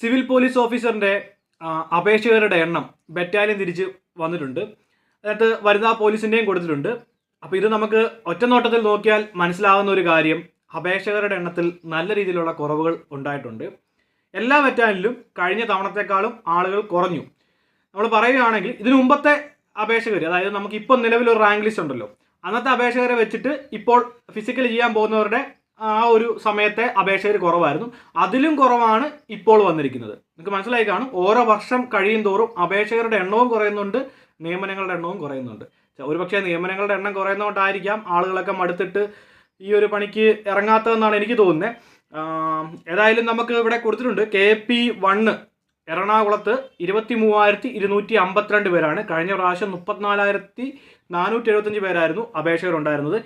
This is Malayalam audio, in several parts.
സിവിൽ പോലീസ് ഓഫീസറിന്റെ അപേക്ഷകരുടെ എണ്ണം ബറ്റാലിയൻ തിരിച്ച് വന്നിട്ടുണ്ട്. അതിനകത്ത് വനിതാ പോലീസിന്റെയും കൊടുത്തിട്ടുണ്ട്. അപ്പോൾ ഇത് നമുക്ക് ഒറ്റനോട്ടത്തിൽ നോക്കിയാൽ മനസ്സിലാവുന്ന ഒരു കാര്യം. അപേക്ഷകരുടെ എണ്ണത്തിൽ നല്ല രീതിയിലുള്ള കുറവുകൾ ഉണ്ടായിട്ടുണ്ട്. എല്ലാ ബറ്റാലിയനിലും കഴിഞ്ഞ തവണത്തെക്കാളും ആളുകൾ കുറഞ്ഞു. നമ്മൾ പറയുകയാണെങ്കിൽ ഇതിനു മുമ്പത്തെ അപേക്ഷകർ അതായത് നമുക്ക് ഇപ്പോൾ നിലവിലൊരു റാങ്ക് ലിസ്റ്റ് ഉണ്ടല്ലോ. അന്നത്തെ അപേക്ഷകരെ വെച്ചിട്ട് ഇപ്പോൾ ഫിസിക്കലി ചെയ്യാൻ പോകുന്നവരുടെ ആ ഒരു സമയത്തെ അപേക്ഷകർ കുറവായിരുന്നു. അതിലും കുറവാണ് ഇപ്പോൾ വന്നിരിക്കുന്നത്. നിങ്ങൾക്ക് മനസ്സിലായി കാണും. ഓരോ വർഷം കഴിയും തോറും അപേക്ഷകരുടെ എണ്ണവും കുറയുന്നുണ്ട് നിയമനങ്ങളുടെ എണ്ണവും കുറയുന്നുണ്ട്. ഒരുപക്ഷെ നിയമനങ്ങളുടെ എണ്ണം കുറയുന്നതുകൊണ്ടായിരിക്കാം ആളുകളൊക്കെ മടുത്തിട്ട് ഈ ഒരു പണിക്ക് ഇറങ്ങാത്തതെന്നാണ് എനിക്ക് തോന്നുന്നത് ഏതായാലും നമുക്ക് ഇവിടെ കൊടുത്തിട്ടുണ്ട്. കെ പി വണ്ണ് എറണാകുളത്ത് ഇരുപത്തി മൂവായിരത്തി ഇരുന്നൂറ്റി അമ്പത്തിരണ്ട് പേരാണ് കഴിഞ്ഞ പ്രാവശ്യം മുപ്പത്തിനാലായിരത്തി നാനൂറ്റി എഴുപത്തഞ്ച് പേരായിരുന്നു അപേക്ഷകർ ഉണ്ടായിരുന്നത്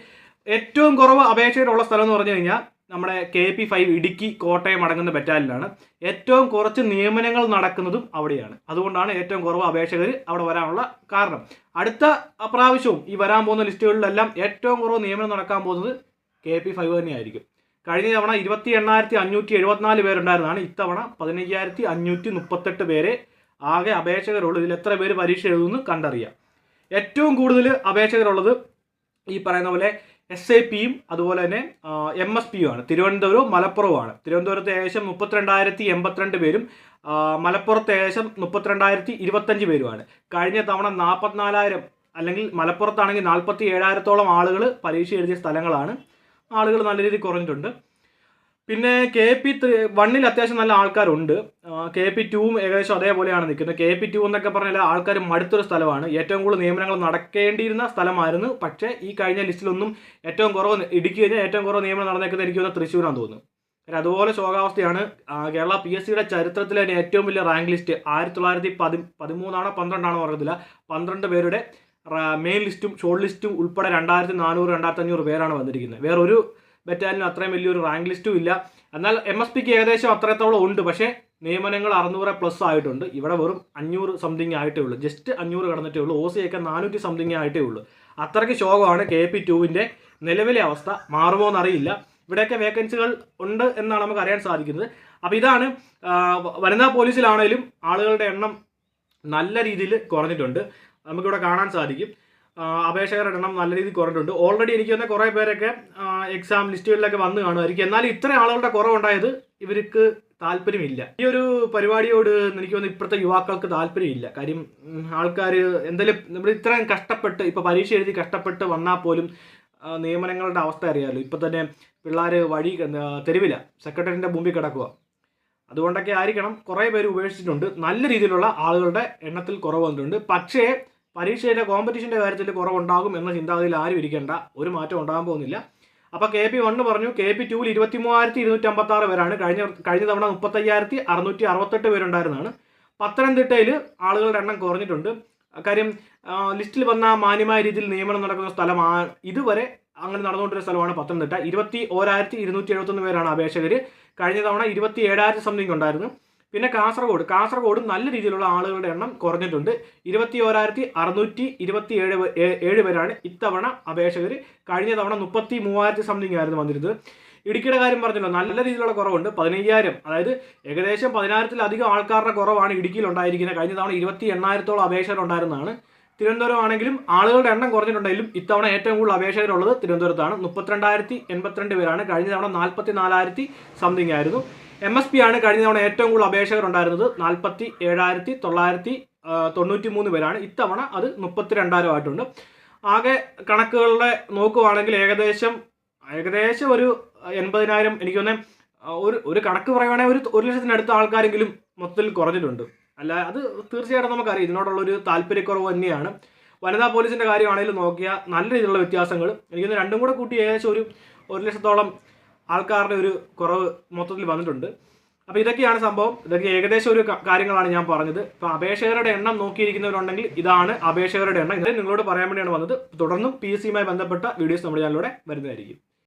ഏറ്റവും കുറവ് അപേക്ഷയിലുള്ള സ്ഥലം എന്ന് പറഞ്ഞു കഴിഞ്ഞാൽ നമ്മുടെ K P five Idukki Kottayam അടങ്ങുന്ന ബറ്റാലിയനാണ്. ഏറ്റവും കുറച്ച് നിയമനങ്ങൾ നടക്കുന്നതും അവിടെയാണ്. അതുകൊണ്ടാണ് ഏറ്റവും കുറവ് അപേക്ഷകർ അവിടെ വരാനുള്ള കാരണം. അടുത്ത പ്രാവശ്യവും ഈ വരാൻ പോകുന്ന ലിസ്റ്റുകളിലെല്ലാം ഏറ്റവും കുറവ് നിയമനം നടക്കാൻ പോകുന്നത് കെ പി ഫൈവ് തന്നെയായിരിക്കും. കഴിഞ്ഞ തവണ ഇരുപത്തി എണ്ണായിരത്തി അഞ്ഞൂറ്റി എഴുപത്തിനാല് പേരുണ്ടായിരുന്നതാണ് ഇത്തവണ പതിനയ്യായിരത്തി അഞ്ഞൂറ്റി മുപ്പത്തെട്ട് പേരെ ആകെ അപേക്ഷകരുള്ളൂ. ഇതിൽ എത്ര പേര് പരീക്ഷ എഴുതുമെന്ന് കണ്ടറിയാം. ഏറ്റവും കൂടുതൽ അപേക്ഷകരുള്ളത് ഈ പറയുന്ന പോലെ എസ് ഐ പിയും അതുപോലെ തന്നെ എം എസ് പിയും ആണ് തിരുവനന്തപുരവും മലപ്പുറവുമാണ്. തിരുവനന്തപുരത്ത് ഏകദേശം മുപ്പത്തിരണ്ടായിരത്തി എൺപത്തിരണ്ട് പേരും മലപ്പുറത്ത് ഏകദേശം മുപ്പത്തിരണ്ടായിരത്തി ഇരുപത്തഞ്ച് പേരുമാണ്. കഴിഞ്ഞ തവണ നാൽപ്പത്തിനാലായിരം അല്ലെങ്കിൽ മലപ്പുറത്താണെങ്കിൽ നാൽപ്പത്തി ഏഴായിരത്തോളം ആളുകൾ പരീക്ഷ എഴുതിയ സ്ഥലങ്ങളാണ്. ആളുകൾ നല്ല രീതിയിൽ കുറഞ്ഞിട്ടുണ്ട്. പിന്നെ കെ പി വണ്ണിൽ അത്യാവശ്യം നല്ല ആൾക്കാരുണ്ട്. കെ പി ടുവും ഏകദേശം അതേപോലെയാണ് നിൽക്കുന്നത്. കെ പി ടു എന്നൊക്കെ പറഞ്ഞാൽ ആൾക്കാർ മടുത്തൊരു സ്ഥലമാണ്. ഏറ്റവും കൂടുതൽ നിയമനങ്ങൾ നടക്കേണ്ടിയിരുന്ന സ്ഥലമായിരുന്നു. പക്ഷേ ഈ കഴിഞ്ഞ ലിസ്റ്റിലൊന്നും ഏറ്റവും കുറവ് ഇടുക്കി കഴിഞ്ഞാൽ ഏറ്റവും കുറവ് നിയമനം നടന്നേക്കുന്നത് എനിക്ക് തോന്നുന്നത് തൃശ്ശൂരാണ് തോന്നുന്നു. കാരണം അതുപോലെ ശോകാവസ്ഥയാണ്. കേരള പി എസ് സിയുടെ ചരിത്രത്തിലെ തന്നെ ഏറ്റവും വലിയ റാങ്ക് ലിസ്റ്റ് ആയിരത്തി തൊള്ളായിരത്തി പതി പതിമൂന്നാണോ പന്ത്രണ്ടാണോ പറയത്തില്ല പന്ത്രണ്ട് പേരുടെ മെയിൻ ലിസ്റ്റും ഷോർട്ട് ലിസ്റ്റും ഉൾപ്പെടെ രണ്ടായിരത്തി നാനൂറ് രണ്ടായിരത്തി അഞ്ഞൂറ് പേരാണ് വന്നിരിക്കുന്നത്. വേറൊരു ബറ്റാലിയനും അത്രയും വലിയൊരു റാങ്ക് ലിസ്റ്റും ഇല്ല. എന്നാൽ എം എസ് പിക്ക് ഏകദേശം അത്രത്തോളം ഉണ്ട്. പക്ഷേ നിയമനങ്ങൾ അറുന്നൂറ് പ്ലസ് ആയിട്ടുണ്ട്. ഇവിടെ വെറും അഞ്ഞൂറ് സംതിങ് ആയിട്ടേ ഉള്ളൂ. ജസ്റ്റ് അഞ്ഞൂറ് കടന്നിട്ടേ ഉള്ളൂ. ഒ സി ഒക്കെ നാനൂറ്റി സംതിങ് ആയിട്ടേ ഉള്ളൂ. അത്രയ്ക്ക് ശോകമാണ് കെ പി ടുവിന്റെ നിലവിലെ അവസ്ഥ. മാറുമോ എന്നറിയില്ല. ഇവിടെയൊക്കെ വേക്കൻസികൾ ഉണ്ട് എന്നാണ് നമുക്ക് അറിയാൻ സാധിക്കുന്നത്. അപ്പോൾ ഇതാണ് വനിതാ പോലീസിലാണേലും ആളുകളുടെ എണ്ണം നല്ല രീതിയിൽ കുറഞ്ഞിട്ടുണ്ട്. നമുക്കിവിടെ കാണാൻ സാധിക്കും. അപേക്ഷകരുടെ എണ്ണം നല്ല രീതിയിൽ കുറഞ്ഞിട്ടുണ്ട്. ഓൾറെഡി എനിക്ക് തന്നെ കുറേ പേരൊക്കെ എക്സാം ലിസ്റ്റുകളിലൊക്കെ വന്ന് കാണുമായിരിക്കും. എന്നാലും ഇത്രയും ആളുകളുടെ കുറവുണ്ടായത് ഇവർക്ക് താല്പര്യമില്ല. ഈ ഒരു പരിപാടിയോട് എനിക്ക് തോന്നുന്നു ഇപ്പോഴത്തെ യുവാക്കൾക്ക് താല്പര്യമില്ല. കാര്യം ആൾക്കാർ എന്തെങ്കിലും നമ്മൾ ഇത്രയും കഷ്ടപ്പെട്ട് ഇപ്പോൾ പരീക്ഷ എഴുതി കഷ്ടപ്പെട്ട് വന്നാൽ പോലും നിയമനങ്ങളുടെ അവസ്ഥ അറിയാമല്ലോ ഇപ്പം തന്നെ പിള്ളേർ വഴി തെരുവില്ല തെരുവില. സെക്രട്ടറിന്റെ മുമ്പിൽ കിടക്കുക അതുകൊണ്ടൊക്കെ ആയിരിക്കണം. കുറേ പേര് ഉപേക്ഷിച്ചിട്ടുണ്ട്. നല്ല രീതിയിലുള്ള ആളുകളുടെ എണ്ണത്തിൽ കുറവ് വന്നിട്ടുണ്ട്. പക്ഷേ പരീക്ഷയിലെ കോമ്പറ്റീഷന്റെ കാര്യത്തിൽ കുറവുണ്ടാകും എന്ന ചിന്താഗതിയിൽ ആരും ഇരിക്കേണ്ട. ഒരു മാറ്റം ഉണ്ടാകാൻ പോകുന്നില്ല. അപ്പോൾ കെ പി വണ്ണ് പറഞ്ഞു കെ പി ടുവിൽ ഇരുപത്തി മൂവായിരത്തി ഇരുന്നൂറ്റി അമ്പത്തി ആറ് പേരാണ്. കഴിഞ്ഞ കഴിഞ്ഞ തവണ മുപ്പത്തയ്യായിരത്തി അറുന്നൂറ്റി അറുപത്തെട്ട് പേരുണ്ടായിരുന്നതാണ്. പത്തനംതിട്ടയിൽ ആളുകളുടെ എണ്ണം കുറഞ്ഞിട്ടുണ്ട്. കാര്യം ലിസ്റ്റിൽ വന്ന മാന്യമായ രീതിയിൽ നിയമനം നടക്കുന്ന സ്ഥലമാണ് ഇതുവരെ അങ്ങനെ നടന്നുകൊണ്ടിരുന്ന സ്ഥലമാണ് പത്തനംതിട്ട. ഇരുപത്തി ഓരായിരത്തി ഇരുന്നൂറ്റി എഴുപത്തൊന്ന് പേരാണ് അപേക്ഷകർ കഴിഞ്ഞ തവണ ഇരുപത്തി ഏഴായിരത്തി സംതിങ് ഉണ്ടായിരുന്നു. പിന്നെ കാസർഗോഡ്. കാസർഗോഡ് നല്ല രീതിയിലുള്ള ആളുകളുടെ എണ്ണം കുറഞ്ഞിട്ടുണ്ട്. ഇരുപത്തി ഓരായിരത്തി അറുന്നൂറ്റി ഇരുപത്തി ഏഴ് ഏഴ് പേരാണ് ഇത്തവണ അപേക്ഷകർ കഴിഞ്ഞ തവണ മുപ്പത്തി മൂവായിരത്തി സംതിങ് ആയിരുന്നു വന്നിരുന്നത്. ഇടുക്കിയുടെ കാര്യം പറഞ്ഞല്ലോ നല്ല രീതിയിലുള്ള കുറവുണ്ട്. പതിനയ്യായിരം അതായത് ഏകദേശം പതിനായിരത്തിലധികം ആൾക്കാരുടെ കുറവാണ് ഇടുക്കിയിൽ ഉണ്ടായിരിക്കുന്നത്. കഴിഞ്ഞ തവണ ഇരുപത്തി എണ്ണായിരത്തോളം അപേക്ഷകർ ഉണ്ടായിരുന്നതാണ്. തിരുവനന്തപുരം ആണെങ്കിലും ആളുകളുടെ എണ്ണം കുറഞ്ഞിട്ടുണ്ടെങ്കിലും ഇത്തവണ ഏറ്റവും കൂടുതൽ അപേക്ഷകരുള്ളത് തിരുവനന്തപുരത്താണ്. മുപ്പത്തിരണ്ടായിരത്തി എൺപത്തിരണ്ട് പേരാണ്. കഴിഞ്ഞ തവണ നാൽപ്പത്തി നാലായിരത്തി സംതിങ് ആയിരുന്നു. എം എസ് പി ആണ് കഴിഞ്ഞ തവണ ഏറ്റവും കൂടുതൽ അപേക്ഷകർ ഉണ്ടായിരുന്നത്. നാൽപ്പത്തി ഏഴായിരത്തി തൊള്ളായിരത്തി തൊണ്ണൂറ്റി മൂന്ന് പേരാണ്. ഇത്തവണ അത് മുപ്പത്തി രണ്ടായിരം ആയിട്ടുണ്ട്. ആകെ കണക്കുകളുടെ നോക്കുവാണെങ്കിൽ ഏകദേശം ഏകദേശം ഒരു എൺപതിനായിരം എനിക്ക് തോന്നുന്നത് ഒരു ഒരു കണക്ക് പറയുവാണെങ്കിൽ ഒരു ഒരു ലക്ഷത്തിനടുത്ത ആൾക്കാരെങ്കിലും മൊത്തത്തിൽ കുറഞ്ഞിട്ടുണ്ട്. അല്ല അത് തീർച്ചയായിട്ടും നമുക്കറിയാം. ഇതിനോടുള്ള ഒരു താല്പര്യക്കുറവ് തന്നെയാണ്. വനിതാ പോലീസിന്റെ കാര്യമാണെങ്കിലും നോക്കിയാൽ നല്ല രീതിയിലുള്ള വ്യത്യാസങ്ങൾ. എനിക്ക് രണ്ടും കൂടെ കൂട്ടി ഏകദേശം ഒരു ഒരു ലക്ഷത്തോളം ആൾക്കാരുടെ ഒരു കുറവ് മൊത്തത്തിൽ വന്നിട്ടുണ്ട്. അപ്പോൾ ഇതൊക്കെയാണ് സംഭവം. ഇതൊക്കെ ഏകദേശം ഒരു കാര്യങ്ങളാണ് ഞാൻ പറഞ്ഞത്. ഇപ്പോൾ അപേക്ഷകരുടെ എണ്ണം നോക്കിയിരിക്കുന്നവരുണ്ടെങ്കിൽ ഇതാണ് അപേക്ഷകരുടെ എണ്ണം. ഇത് നിങ്ങളോട് പറയാൻ വേണ്ടിയാണ് വന്നത്. തുടർന്നും പി ബന്ധപ്പെട്ട വീഡിയോസ് നമ്മുടെ ചാനലിലൂടെ വരുന്നതായിരിക്കും.